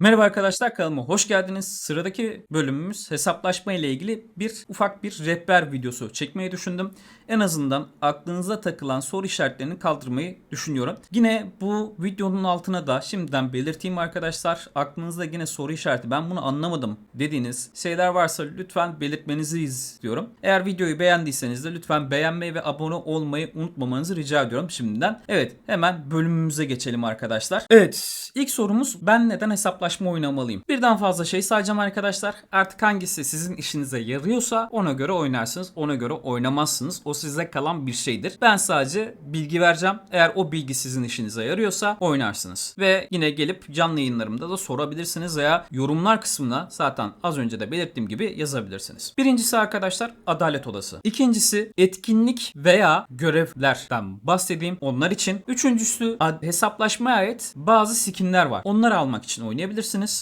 Merhaba arkadaşlar kanalıma hoş geldiniz. Sıradaki bölümümüz hesaplaşma ile ilgili bir ufak bir rehber videosu çekmeyi düşündüm. En azından aklınıza takılan soru işaretlerini kaldırmayı düşünüyorum. Yine bu videonun altına da şimdiden belirteyim arkadaşlar. Aklınızda yine soru işareti ben bunu anlamadım dediğiniz şeyler varsa lütfen belirtmenizi istiyorum. Eğer videoyu beğendiyseniz de lütfen beğenmeyi ve abone olmayı unutmamanızı rica ediyorum şimdiden. Evet hemen bölümümüze geçelim arkadaşlar. Evet ilk sorumuz ben neden hesaplaşma oynamalıyım? Birden fazla şey sayacağım arkadaşlar. Artık hangisi sizin işinize yarıyorsa ona göre oynarsınız. Ona göre oynamazsınız. O size kalan bir şeydir. Ben sadece bilgi vereceğim. Eğer o bilgi sizin işinize yarıyorsa oynarsınız. Ve yine gelip canlı yayınlarımda da sorabilirsiniz veya yorumlar kısmına zaten az önce de belirttiğim gibi yazabilirsiniz. Birincisi arkadaşlar adalet odası. İkincisi etkinlik veya görevlerden bahsedeyim onlar için. Üçüncüsü hesaplaşmaya ait bazı skinler var. Onları almak için oynayabilirsiniz.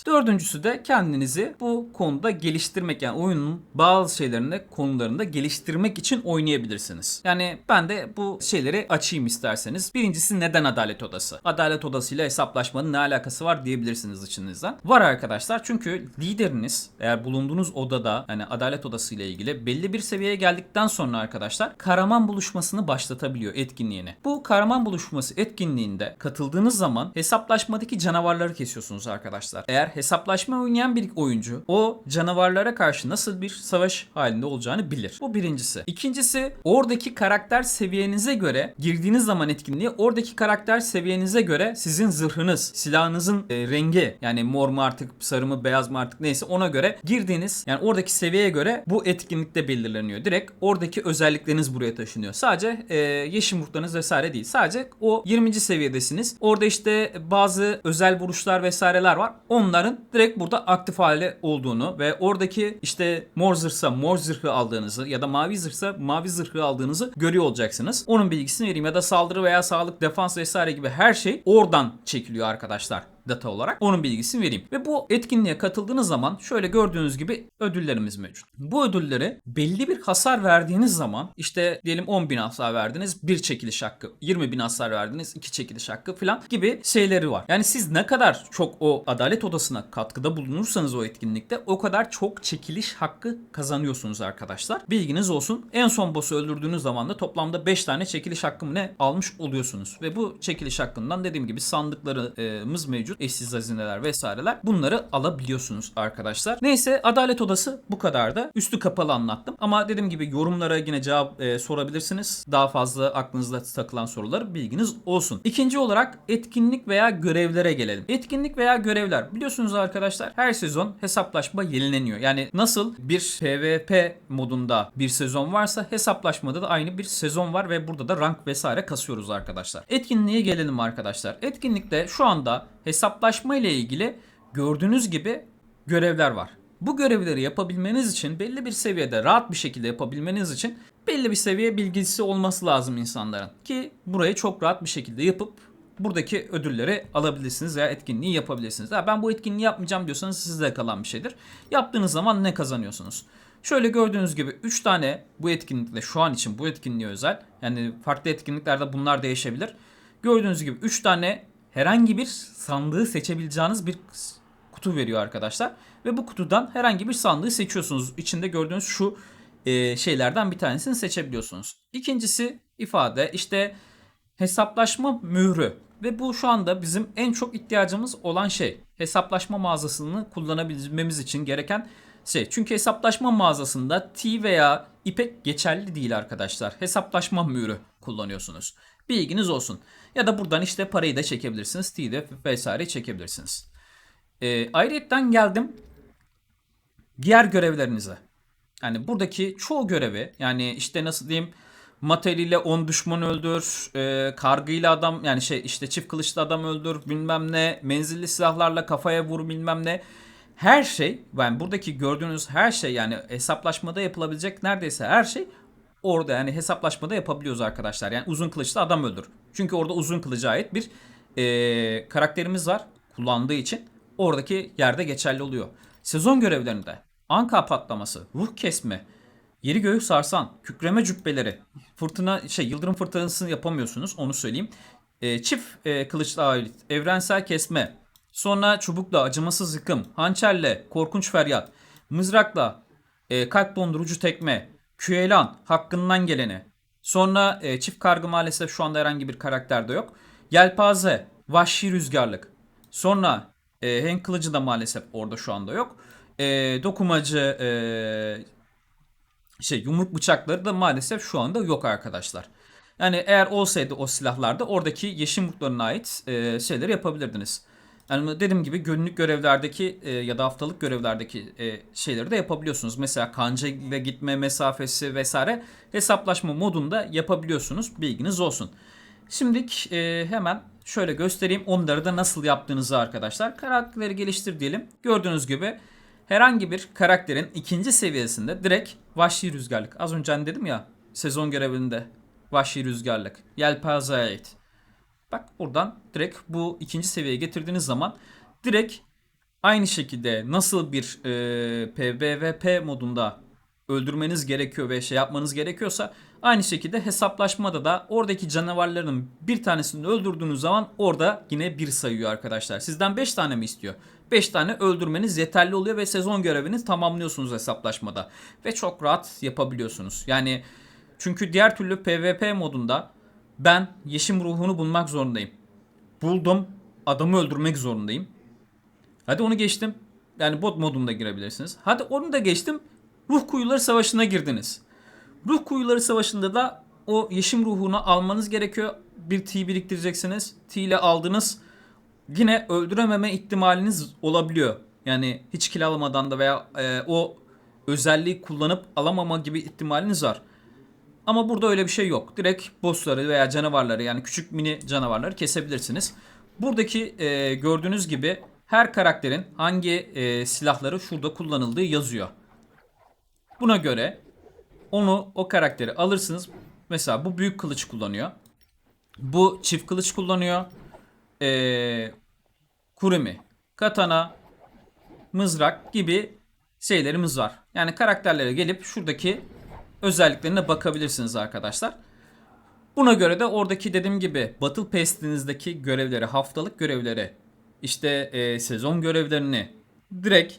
Dördüncüsü de kendinizi bu konuda geliştirmek yani oyunun bazı şeylerinde konularında geliştirmek için oynayabilirsiniz. Yani ben de bu şeyleri açayım isterseniz. Birincisi neden adalet odası? Adalet odası ile hesaplaşmanın ne alakası var diyebilirsiniz içinizden. Var arkadaşlar çünkü lideriniz eğer bulunduğunuz odada yani adalet odası ile ilgili belli bir seviyeye geldikten sonra arkadaşlar kahraman buluşmasını başlatabiliyor etkinliğini. Bu kahraman buluşması etkinliğinde katıldığınız zaman hesaplaşmadaki canavarları kesiyorsunuz arkadaşlar. Eğer hesaplaşma oynayan bir oyuncu o canavarlara karşı nasıl bir savaş halinde olacağını bilir. Bu birincisi. İkincisi oradaki karakter seviyenize göre girdiğiniz zaman etkinliğe oradaki karakter seviyenize göre sizin zırhınız, silahınızın e, rengi yani mor mu artık sarı mı beyaz mı artık neyse ona göre girdiğiniz yani oradaki seviyeye göre bu etkinlikte belirleniyor. Direkt oradaki özellikleriniz buraya taşınıyor. Sadece e, yeşil yumurtlarınız vesaire değil. Sadece o 20. seviyedesiniz. Orada işte bazı özel vuruşlar vesaireler var. Onların direkt burada aktif hale olduğunu ve oradaki işte mor zırhsa mor zırhı aldığınızı ya da mavi zırhsa mavi zırhı aldığınızı görüyor olacaksınız. Onun bilgisini vereyim ya da saldırı veya sağlık, defans vesaire gibi her şey oradan çekiliyor arkadaşlar data olarak onun bilgisini vereyim. Ve bu etkinliğe katıldığınız zaman şöyle gördüğünüz gibi ödüllerimiz mevcut. Bu ödülleri belli bir hasar verdiğiniz zaman işte diyelim 10 bin hasar verdiniz bir çekiliş hakkı. 20 bin hasar verdiniz iki çekiliş hakkı falan gibi şeyleri var. Yani siz ne kadar çok o adalet odasına katkıda bulunursanız o etkinlikte o kadar çok çekiliş hakkı kazanıyorsunuz arkadaşlar. Bilginiz olsun. En son boss'u öldürdüğünüz zaman da toplamda 5 tane çekiliş hakkı ne almış oluyorsunuz. Ve bu çekiliş hakkından dediğim gibi sandıklarımız mevcut. Eşsiz hazineler vesaireler. Bunları alabiliyorsunuz arkadaşlar. Neyse adalet odası bu kadar da. Üstü kapalı anlattım. Ama dediğim gibi yorumlara yine cevap e, sorabilirsiniz. Daha fazla aklınızda takılan soruları bilginiz olsun. İkinci olarak etkinlik veya görevlere gelelim. Etkinlik veya görevler. Biliyorsunuz arkadaşlar her sezon hesaplaşma yenileniyor. Yani nasıl bir PvP modunda bir sezon varsa hesaplaşmada da aynı bir sezon var ve burada da rank vesaire kasıyoruz arkadaşlar. Etkinliğe gelelim arkadaşlar. Etkinlikte şu anda hesaplaşma ile ilgili gördüğünüz gibi görevler var. Bu görevleri yapabilmeniz için belli bir seviyede rahat bir şekilde yapabilmeniz için belli bir seviye bilgisi olması lazım insanların. Ki burayı çok rahat bir şekilde yapıp buradaki ödülleri alabilirsiniz veya etkinliği yapabilirsiniz. Ha, ben bu etkinliği yapmayacağım diyorsanız sizde kalan bir şeydir. Yaptığınız zaman ne kazanıyorsunuz? Şöyle gördüğünüz gibi 3 tane bu etkinlikle şu an için bu etkinliğe özel yani farklı etkinliklerde bunlar değişebilir. Gördüğünüz gibi 3 tane herhangi bir sandığı seçebileceğiniz bir kutu veriyor arkadaşlar. Ve bu kutudan herhangi bir sandığı seçiyorsunuz. İçinde gördüğünüz şu e, şeylerden bir tanesini seçebiliyorsunuz. İkincisi ifade işte hesaplaşma mührü. Ve bu şu anda bizim en çok ihtiyacımız olan şey. Hesaplaşma mağazasını kullanabilmemiz için gereken şey. Çünkü hesaplaşma mağazasında T veya ipek geçerli değil arkadaşlar. Hesaplaşma mührü kullanıyorsunuz. Bilginiz olsun. Ya da buradan işte parayı da çekebilirsiniz. T'de vesaire çekebilirsiniz. E, ayrıyetten geldim diğer görevlerinize. Yani buradaki çoğu görevi yani işte nasıl diyeyim Matel ile 10 düşman öldür, e, kargıyla adam yani şey işte çift kılıçlı adam öldür bilmem ne, menzilli silahlarla kafaya vur bilmem ne. Her şey yani buradaki gördüğünüz her şey yani hesaplaşmada yapılabilecek neredeyse her şey orada yani hesaplaşmada yapabiliyoruz arkadaşlar. Yani uzun kılıçlı adam öldür. Çünkü orada uzun kılıca ait bir e, karakterimiz var kullandığı için oradaki yerde geçerli oluyor. Sezon görevlerinde anka patlaması, ruh kesme, yeri göğü sarsan, kükreme cübbeleri, fırtına şey yıldırım fırtınasını yapamıyorsunuz onu söyleyeyim. E, çift e, kılıçlı ait, evrensel kesme, Sonra çubukla acımasız yıkım, hançerle korkunç feryat, mızrakla e, kalp dondurucu tekme, küyelan hakkından geleni. Sonra e, çift kargı maalesef şu anda herhangi bir karakterde yok. Yelpaze, vahşi rüzgarlık. Sonra e, Hank kılıcı da maalesef orada şu anda yok. E, dokumacı, e, şey yumruk bıçakları da maalesef şu anda yok arkadaşlar. Yani eğer olsaydı o silahlarda oradaki yeşil yumruklarına ait e, şeyleri yapabilirdiniz. Yani dediğim gibi günlük görevlerdeki e, ya da haftalık görevlerdeki e, şeyleri de yapabiliyorsunuz. Mesela kanca ile gitme mesafesi vesaire hesaplaşma modunda yapabiliyorsunuz. Bilginiz olsun. Şimdilik e, hemen şöyle göstereyim onları da nasıl yaptığınızı arkadaşlar. Karakteri geliştir diyelim. Gördüğünüz gibi herhangi bir karakterin ikinci seviyesinde direkt vahşi rüzgarlık. Az önce hani dedim ya sezon görevinde vahşi rüzgarlık. Yelpaze ait. Bak buradan direkt bu ikinci seviyeye getirdiğiniz zaman direkt aynı şekilde nasıl bir e, PvP modunda öldürmeniz gerekiyor ve şey yapmanız gerekiyorsa aynı şekilde hesaplaşmada da oradaki canavarların bir tanesini öldürdüğünüz zaman orada yine bir sayıyor arkadaşlar. Sizden 5 tane mi istiyor? 5 tane öldürmeniz yeterli oluyor ve sezon görevini tamamlıyorsunuz hesaplaşmada. Ve çok rahat yapabiliyorsunuz. Yani çünkü diğer türlü PvP modunda ben yeşim ruhunu bulmak zorundayım. Buldum adamı öldürmek zorundayım. Hadi onu geçtim. Yani bot modunda girebilirsiniz. Hadi onu da geçtim. Ruh kuyuları savaşına girdiniz. Ruh kuyuları savaşında da o yeşim ruhunu almanız gerekiyor. Bir T biriktireceksiniz. T ile aldınız. Yine öldürememe ihtimaliniz olabiliyor. Yani hiç kill almadan da veya e, o özelliği kullanıp alamama gibi ihtimaliniz var. Ama burada öyle bir şey yok. Direkt bossları veya canavarları yani küçük mini canavarları kesebilirsiniz. Buradaki e, gördüğünüz gibi her karakterin hangi e, silahları şurada kullanıldığı yazıyor. Buna göre onu o karakteri alırsınız. Mesela bu büyük kılıç kullanıyor. Bu çift kılıç kullanıyor. Ee, kurumi, katana, mızrak gibi şeylerimiz var. Yani karakterlere gelip şuradaki özelliklerine bakabilirsiniz arkadaşlar. Buna göre de oradaki dediğim gibi Battle Pass'inizdeki görevleri, haftalık görevleri, işte e, sezon görevlerini direkt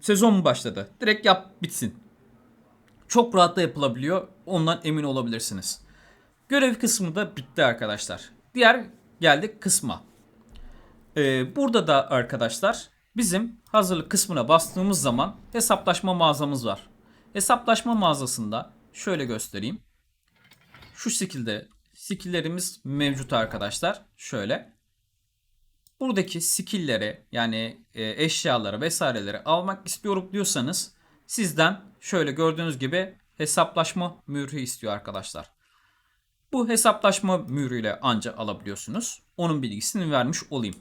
sezon mu başladı? Direkt yap bitsin. Çok rahat da yapılabiliyor. Ondan emin olabilirsiniz. Görev kısmı da bitti arkadaşlar. Diğer geldik kısma. Ee, burada da arkadaşlar bizim hazırlık kısmına bastığımız zaman hesaplaşma mağazamız var. Hesaplaşma mağazasında şöyle göstereyim. Şu şekilde skilllerimiz mevcut arkadaşlar. Şöyle. Buradaki skillleri yani e, eşyaları vesaireleri almak istiyorum diyorsanız sizden şöyle gördüğünüz gibi hesaplaşma mührü istiyor arkadaşlar. Bu hesaplaşma mührüyle anca alabiliyorsunuz. Onun bilgisini vermiş olayım.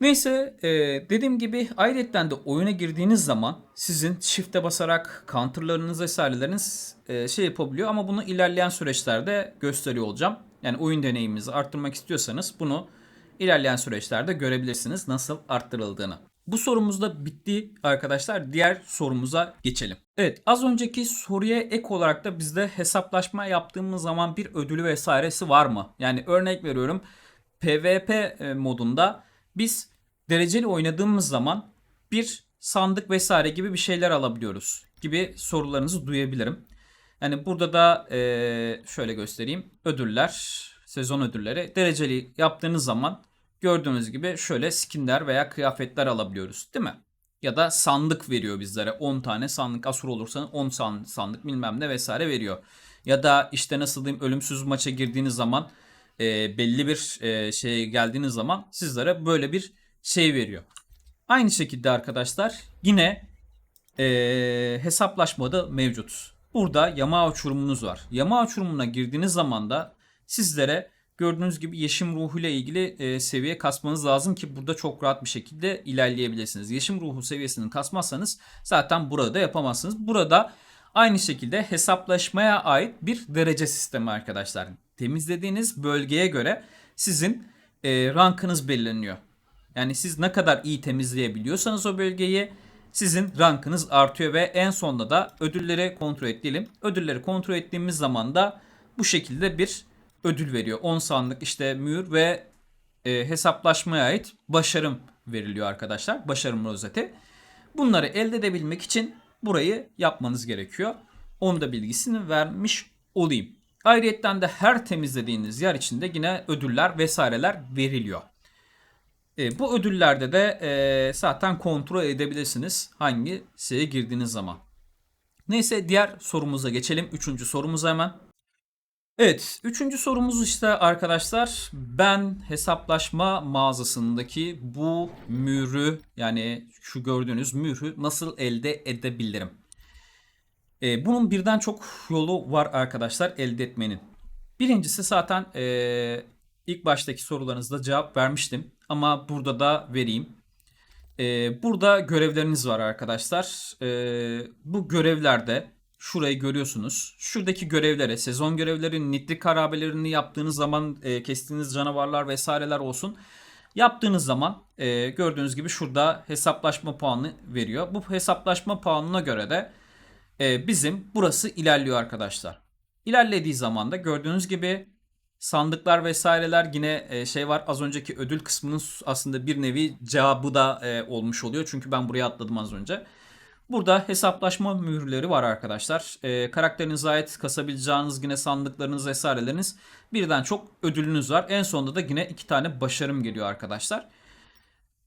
Neyse e, dediğim gibi ayrıca de oyuna girdiğiniz zaman sizin shift'e basarak counterlarınız vesaireleriniz e, şey yapabiliyor ama bunu ilerleyen süreçlerde gösteriyor olacağım. Yani oyun deneyiminizi arttırmak istiyorsanız bunu ilerleyen süreçlerde görebilirsiniz nasıl arttırıldığını. Bu sorumuz da bitti arkadaşlar. Diğer sorumuza geçelim. Evet az önceki soruya ek olarak da bizde hesaplaşma yaptığımız zaman bir ödülü vesairesi var mı? Yani örnek veriyorum PvP e, modunda biz dereceli oynadığımız zaman bir sandık vesaire gibi bir şeyler alabiliyoruz gibi sorularınızı duyabilirim. Yani burada da e, şöyle göstereyim. Ödüller, sezon ödülleri dereceli yaptığınız zaman gördüğünüz gibi şöyle skinler veya kıyafetler alabiliyoruz değil mi? Ya da sandık veriyor bizlere. 10 tane sandık asur olursanız 10 sandık bilmem ne vesaire veriyor. Ya da işte nasıl diyeyim ölümsüz maça girdiğiniz zaman e, belli bir e, şeye geldiğiniz zaman sizlere böyle bir şey veriyor. Aynı şekilde arkadaşlar yine e, hesaplaşmada mevcut. Burada yama uçurumunuz var. Yama uçurumuna girdiğiniz zaman da sizlere gördüğünüz gibi yeşim ruhu ile ilgili e, seviye kasmanız lazım ki burada çok rahat bir şekilde ilerleyebilirsiniz. Yeşim ruhu seviyesini kasmazsanız zaten burada yapamazsınız. Burada aynı şekilde hesaplaşmaya ait bir derece sistemi arkadaşlar. Temizlediğiniz bölgeye göre sizin e, rankınız belirleniyor. Yani siz ne kadar iyi temizleyebiliyorsanız o bölgeyi sizin rankınız artıyor ve en sonunda da ödülleri kontrol edelim. Ödülleri kontrol ettiğimiz zaman da bu şekilde bir ödül veriyor. 10 sandık işte mühür ve e, hesaplaşmaya ait başarım veriliyor arkadaşlar. Başarım rozeti. Bunları elde edebilmek için burayı yapmanız gerekiyor. Onun da bilgisini vermiş olayım. Ayrıyetten de her temizlediğiniz yer içinde yine ödüller vesaireler veriliyor. E, bu ödüllerde de e, zaten kontrol edebilirsiniz hangi siteye girdiğiniz zaman. Neyse diğer sorumuza geçelim. Üçüncü sorumuza hemen. Evet, üçüncü sorumuz işte arkadaşlar. Ben hesaplaşma mağazasındaki bu mührü yani şu gördüğünüz mührü nasıl elde edebilirim? Ee, bunun birden çok yolu var arkadaşlar elde etmenin. Birincisi zaten ee, ilk baştaki sorularınızda cevap vermiştim. Ama burada da vereyim. Ee, burada görevleriniz var arkadaşlar. Ee, bu görevlerde şurayı görüyorsunuz. Şuradaki görevlere, sezon görevleri, nitlik harabelerini yaptığınız zaman e, kestiğiniz canavarlar vesaireler olsun. Yaptığınız zaman e, gördüğünüz gibi şurada hesaplaşma puanı veriyor. Bu hesaplaşma puanına göre de e, bizim burası ilerliyor arkadaşlar. İlerlediği zaman da gördüğünüz gibi sandıklar vesaireler yine e, şey var. Az önceki ödül kısmının aslında bir nevi cevabı da e, olmuş oluyor. Çünkü ben buraya atladım az önce. Burada hesaplaşma mühürleri var arkadaşlar. E, karakterinize ait kasabileceğiniz yine sandıklarınız vesaireleriniz birden çok ödülünüz var. En sonunda da yine iki tane başarım geliyor arkadaşlar.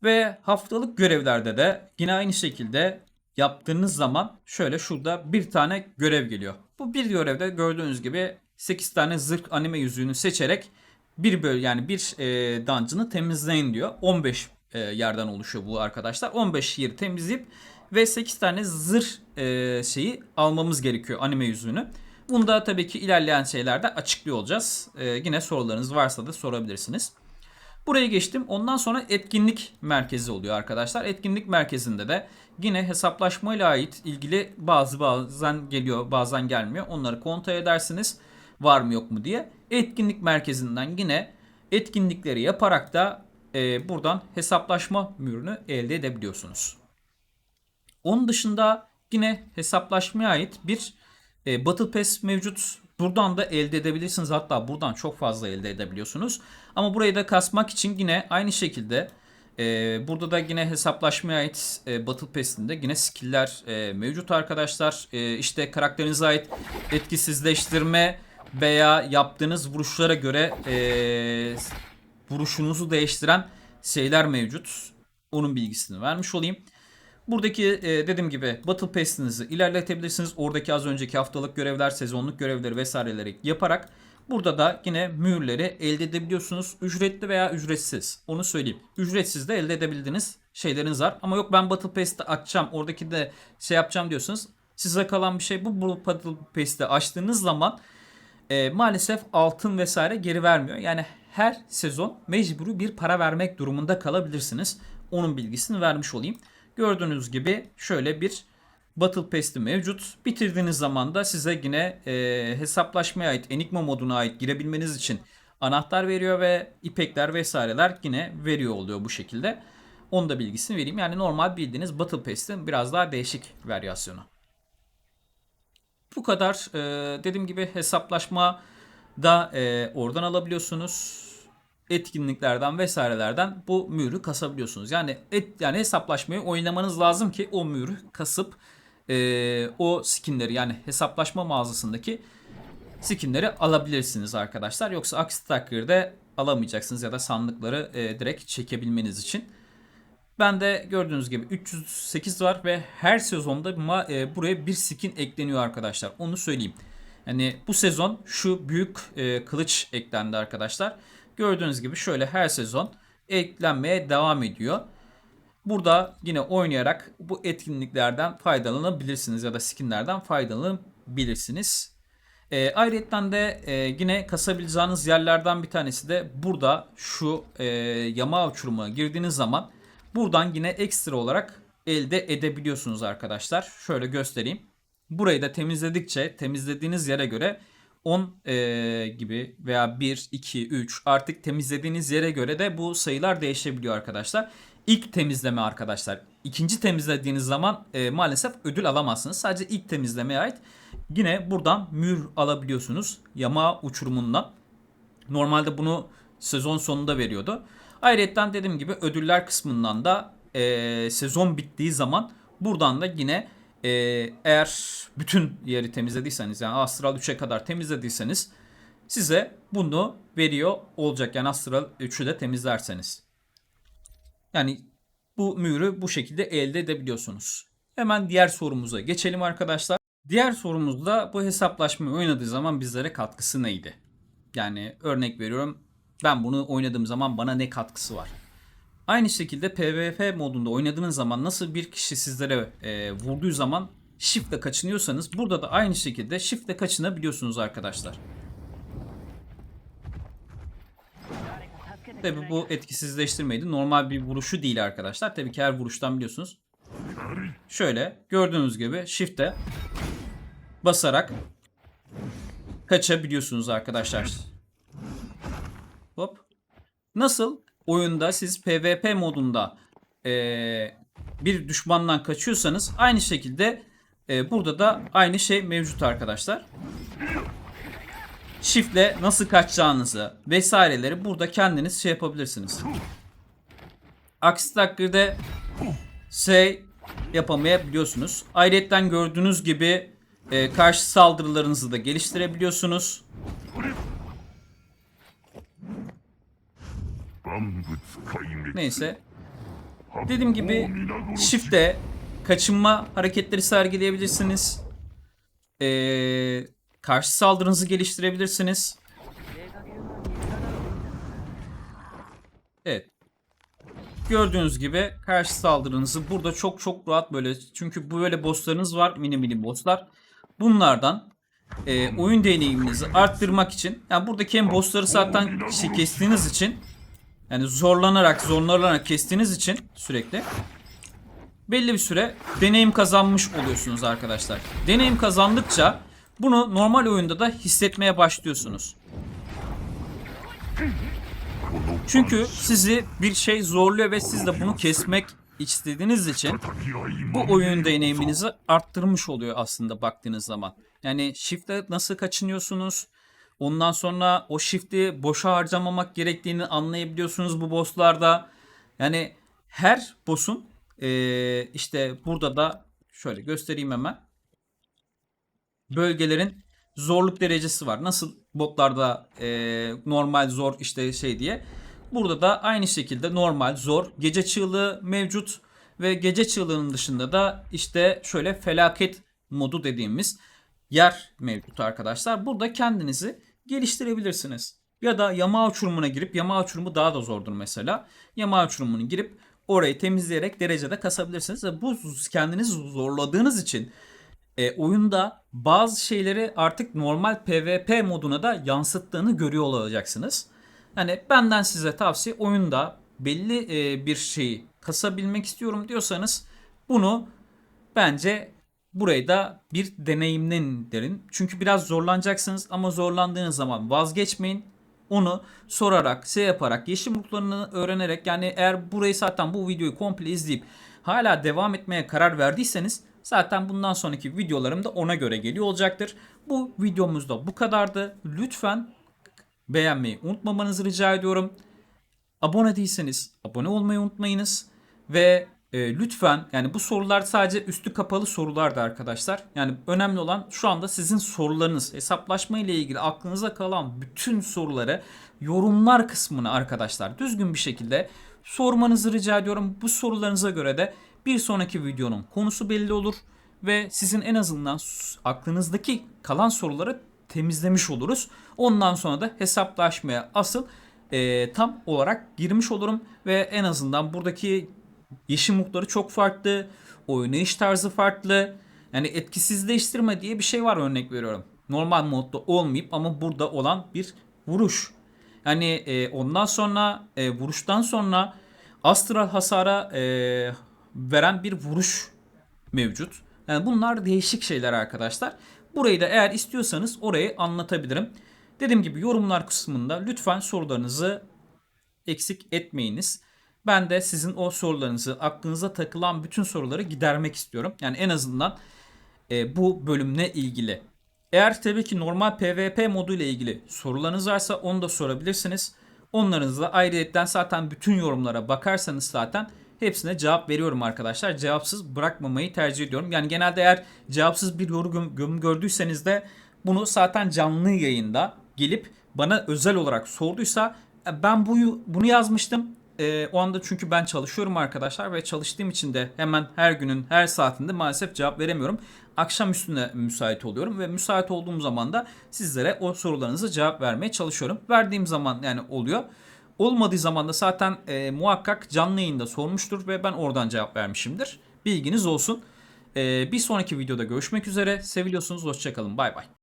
Ve haftalık görevlerde de yine aynı şekilde yaptığınız zaman şöyle şurada bir tane görev geliyor. Bu bir görevde gördüğünüz gibi 8 tane zırh anime yüzüğünü seçerek bir böl yani bir e, dungeon'ı temizleyin diyor. 15 e, yerden oluşuyor bu arkadaşlar. 15 yeri temizleyip ve 8 tane zırh e, şeyi almamız gerekiyor anime yüzüğünü. Bunu da tabii ki ilerleyen şeylerde açıklıyor olacağız. E, yine sorularınız varsa da sorabilirsiniz. Buraya geçtim. Ondan sonra etkinlik merkezi oluyor arkadaşlar. Etkinlik merkezinde de yine hesaplaşma ile ait ilgili bazı bazen geliyor bazen gelmiyor. Onları kontrol edersiniz var mı yok mu diye. Etkinlik merkezinden yine etkinlikleri yaparak da e, buradan hesaplaşma mührünü elde edebiliyorsunuz. Onun dışında yine hesaplaşmaya ait bir e, Battle Pass mevcut. Buradan da elde edebilirsiniz. Hatta buradan çok fazla elde edebiliyorsunuz. Ama burayı da kasmak için yine aynı şekilde e, burada da yine hesaplaşmaya ait e, Battle Pass'inde yine skill'ler e, mevcut arkadaşlar. E, işte karakterinize ait etkisizleştirme veya yaptığınız vuruşlara göre e, vuruşunuzu değiştiren şeyler mevcut. Onun bilgisini vermiş olayım. Buradaki e, dediğim gibi Battle Pass'inizi ilerletebilirsiniz. Oradaki az önceki haftalık görevler, sezonluk görevleri vesaireleri yaparak burada da yine mühürleri elde edebiliyorsunuz. Ücretli veya ücretsiz. Onu söyleyeyim. Ücretsiz de elde edebildiğiniz şeyleriniz var. Ama yok ben Battle Pass'te açacağım. Oradaki de şey yapacağım diyorsanız size kalan bir şey bu. Bu Battle Pass'te açtığınız zaman e, maalesef altın vesaire geri vermiyor. Yani her sezon mecburi bir para vermek durumunda kalabilirsiniz. Onun bilgisini vermiş olayım. Gördüğünüz gibi şöyle bir Battle Pass'i mevcut. Bitirdiğiniz zaman da size yine e, hesaplaşmaya ait, Enigma moduna ait girebilmeniz için anahtar veriyor ve ipekler vesaireler yine veriyor oluyor bu şekilde. Onu da bilgisini vereyim. Yani normal bildiğiniz Battle Pass'in biraz daha değişik varyasyonu. Bu kadar. E, dediğim gibi hesaplaşma da e, oradan alabiliyorsunuz etkinliklerden vesairelerden bu mührü kasabiliyorsunuz. Yani et, yani hesaplaşmayı oynamanız lazım ki o mührü kasıp e, o skinleri yani hesaplaşma mağazasındaki skinleri alabilirsiniz arkadaşlar. Yoksa aksi takdirde alamayacaksınız ya da sandıkları e, direkt çekebilmeniz için. Ben de gördüğünüz gibi 308 var ve her sezonda e, buraya bir skin ekleniyor arkadaşlar. Onu söyleyeyim. Yani bu sezon şu büyük e, kılıç eklendi arkadaşlar. Gördüğünüz gibi şöyle her sezon eklenmeye devam ediyor. Burada yine oynayarak bu etkinliklerden faydalanabilirsiniz ya da skinlerden faydalanabilirsiniz. E, ayrıca de e, yine kasabileceğiniz yerlerden bir tanesi de burada şu e, yama uçuruma girdiğiniz zaman buradan yine ekstra olarak elde edebiliyorsunuz arkadaşlar. Şöyle göstereyim. Burayı da temizledikçe temizlediğiniz yere göre 10 e, gibi veya 1, 2, 3 artık temizlediğiniz yere göre de bu sayılar değişebiliyor arkadaşlar. İlk temizleme arkadaşlar. İkinci temizlediğiniz zaman e, maalesef ödül alamazsınız. Sadece ilk temizlemeye ait. Yine buradan mür alabiliyorsunuz. Yama uçurumundan. Normalde bunu sezon sonunda veriyordu. Ayrıca dediğim gibi ödüller kısmından da e, sezon bittiği zaman buradan da yine e, eğer bütün yeri temizlediyseniz yani Astral 3'e kadar temizlediyseniz size bunu veriyor olacak. Yani Astral 3'ü de temizlerseniz. Yani bu mührü bu şekilde elde edebiliyorsunuz. Hemen diğer sorumuza geçelim arkadaşlar. Diğer sorumuzda bu hesaplaşmayı oynadığı zaman bizlere katkısı neydi? Yani örnek veriyorum ben bunu oynadığım zaman bana ne katkısı var? Aynı şekilde PvP modunda oynadığınız zaman nasıl bir kişi sizlere e, vurduğu zaman shiftle kaçınıyorsanız burada da aynı şekilde shiftle kaçınabiliyorsunuz arkadaşlar. Tabi bu etkisizleştirmeydi. Normal bir vuruşu değil arkadaşlar. Tabii ki her vuruştan biliyorsunuz. Şöyle gördüğünüz gibi shift'e basarak kaçabiliyorsunuz arkadaşlar. Hop. Nasıl oyunda siz PvP modunda eee, bir düşmandan kaçıyorsanız aynı şekilde eee, burada da aynı şey mevcut arkadaşlar. Shift'le nasıl kaçacağınızı vesaireleri burada kendiniz şey yapabilirsiniz. Aksi takdirde şey yapamayabiliyorsunuz. Ayrıca gördüğünüz gibi e, karşı saldırılarınızı da geliştirebiliyorsunuz. Neyse. Dediğim gibi shift'te kaçınma hareketleri sergileyebilirsiniz. Ee, karşı saldırınızı geliştirebilirsiniz. Evet. Gördüğünüz gibi karşı saldırınızı burada çok çok rahat böyle çünkü bu böyle bosslarınız var mini mini bosslar. Bunlardan e, oyun deneyiminizi arttırmak için yani buradaki hem bossları zaten işte kestiğiniz için yani zorlanarak zorlanarak kestiğiniz için sürekli belli bir süre deneyim kazanmış oluyorsunuz arkadaşlar. Deneyim kazandıkça bunu normal oyunda da hissetmeye başlıyorsunuz. Çünkü sizi bir şey zorluyor ve siz de bunu kesmek istediğiniz için bu oyun deneyiminizi arttırmış oluyor aslında baktığınız zaman. Yani shift'e nasıl kaçınıyorsunuz? Ondan sonra o shift'i boşa harcamamak gerektiğini anlayabiliyorsunuz bu bosslarda. Yani her boss'un eee, işte burada da şöyle göstereyim hemen. Bölgelerin zorluk derecesi var. Nasıl botlarda eee, normal zor işte şey diye. Burada da aynı şekilde normal zor gece çığlığı mevcut ve gece çığlığının dışında da işte şöyle felaket modu dediğimiz yer mevcut arkadaşlar. Burada kendinizi geliştirebilirsiniz. Ya da yamağa uçurumuna girip yamağa uçurumu daha da zordur mesela. Yamağa uçurumunu girip orayı temizleyerek derecede kasabilirsiniz. Bu kendinizi zorladığınız için e, oyunda bazı şeyleri artık normal PvP moduna da yansıttığını görüyor olacaksınız. Hani benden size tavsiye oyunda belli e, bir şeyi kasabilmek istiyorum diyorsanız bunu bence burayı da bir deneyimlenin derin. Çünkü biraz zorlanacaksınız ama zorlandığınız zaman vazgeçmeyin. Onu sorarak, şey yaparak, yeşil mutlarını öğrenerek yani eğer burayı zaten bu videoyu komple izleyip hala devam etmeye karar verdiyseniz zaten bundan sonraki videolarım da ona göre geliyor olacaktır. Bu videomuzda bu kadardı. Lütfen beğenmeyi unutmamanızı rica ediyorum. Abone değilseniz abone olmayı unutmayınız. Ve e, lütfen yani bu sorular sadece üstü kapalı sorulardı arkadaşlar. Yani önemli olan şu anda sizin sorularınız. Hesaplaşma ile ilgili aklınıza kalan bütün soruları yorumlar kısmına arkadaşlar düzgün bir şekilde sormanızı rica ediyorum. Bu sorularınıza göre de bir sonraki videonun konusu belli olur. Ve sizin en azından aklınızdaki kalan soruları temizlemiş oluruz. Ondan sonra da hesaplaşmaya asıl e, tam olarak girmiş olurum ve en azından buradaki yeşil mutları çok farklı, oynayış tarzı farklı. Yani etkisizleştirme diye bir şey var örnek veriyorum. Normal modda olmayıp ama burada olan bir vuruş. Yani e, ondan sonra e, vuruştan sonra astral hasara e, veren bir vuruş mevcut. Yani bunlar değişik şeyler arkadaşlar. Burayı da eğer istiyorsanız orayı anlatabilirim. Dediğim gibi yorumlar kısmında lütfen sorularınızı eksik etmeyiniz. Ben de sizin o sorularınızı, aklınıza takılan bütün soruları gidermek istiyorum. Yani en azından e, bu bölümle ilgili. Eğer tabii ki normal PvP modu ile ilgili sorularınız varsa onu da sorabilirsiniz. Onlarınızla ayrıyetten zaten bütün yorumlara bakarsanız zaten hepsine cevap veriyorum arkadaşlar. Cevapsız bırakmamayı tercih ediyorum. Yani genelde eğer cevapsız bir yorum, gördüyseniz de bunu zaten canlı yayında gelip bana özel olarak sorduysa e, ben bu bunu yazmıştım. E, o anda çünkü ben çalışıyorum arkadaşlar ve çalıştığım için de hemen her günün her saatinde maalesef cevap veremiyorum. Akşam üstüne müsait oluyorum ve müsait olduğum zaman da sizlere o sorularınıza cevap vermeye çalışıyorum. Verdiğim zaman yani oluyor. Olmadığı zaman da zaten e, muhakkak canlı yayında sormuştur ve ben oradan cevap vermişimdir. Bilginiz olsun. E, bir sonraki videoda görüşmek üzere. Seviliyorsunuz. Hoşçakalın. Bay bay.